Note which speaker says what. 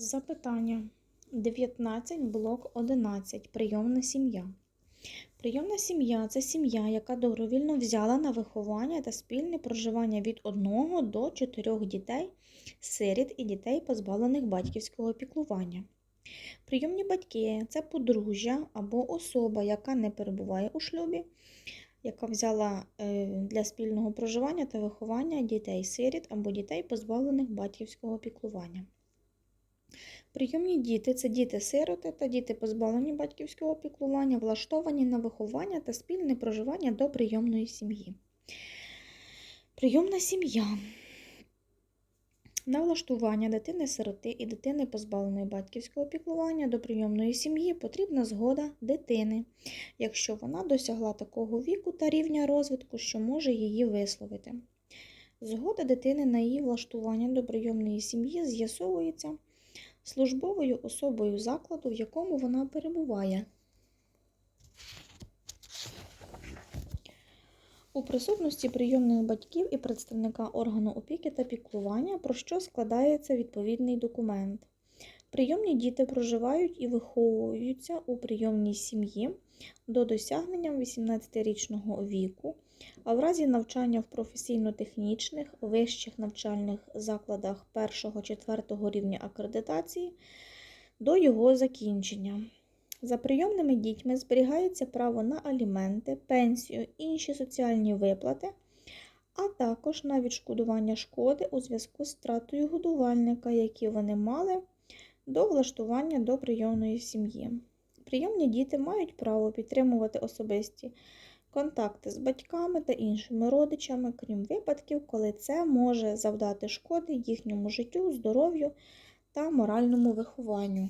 Speaker 1: Запитання 19, блок 11. Прийомна сім'я. Прийомна сім'я це сім'я, яка добровільно взяла на виховання та спільне проживання від 1 до 4 дітей, сиріт і дітей, позбавлених батьківського піклування. Прийомні батьки це подружжя або особа, яка не перебуває у шлюбі, яка взяла е, для спільного проживання та виховання дітей сиріт або дітей, позбавлених батьківського піклування. Прийомні діти це діти-сироти та діти, позбавлені батьківського піклування, влаштовані на виховання та спільне проживання до прийомної сім'ї. Прийомна сім'я. На влаштування дитини-сироти і дитини, позбавленої батьківського піклування до прийомної сім'ї потрібна згода дитини, якщо вона досягла такого віку та рівня розвитку, що може її висловити. Згода дитини на її влаштування до прийомної сім'ї з'ясовується службовою особою закладу, в якому вона перебуває. У присутності прийомних батьків і представника органу опіки та піклування, про що складається відповідний документ. Прийомні діти проживають і виховуються у прийомній сім'ї до досягнення 18-річного віку, а в разі навчання в професійно-технічних вищих навчальних закладах 1-4 рівня акредитації до його закінчення. За прийомними дітьми зберігається право на аліменти, пенсію, інші соціальні виплати, а також на відшкодування шкоди у зв'язку з втратою годувальника, які вони мали до влаштування до прийомної сім'ї. Прийомні діти мають право підтримувати особисті контакти з батьками та іншими родичами, крім випадків, коли це може завдати шкоди їхньому життю, здоров'ю та моральному вихованню.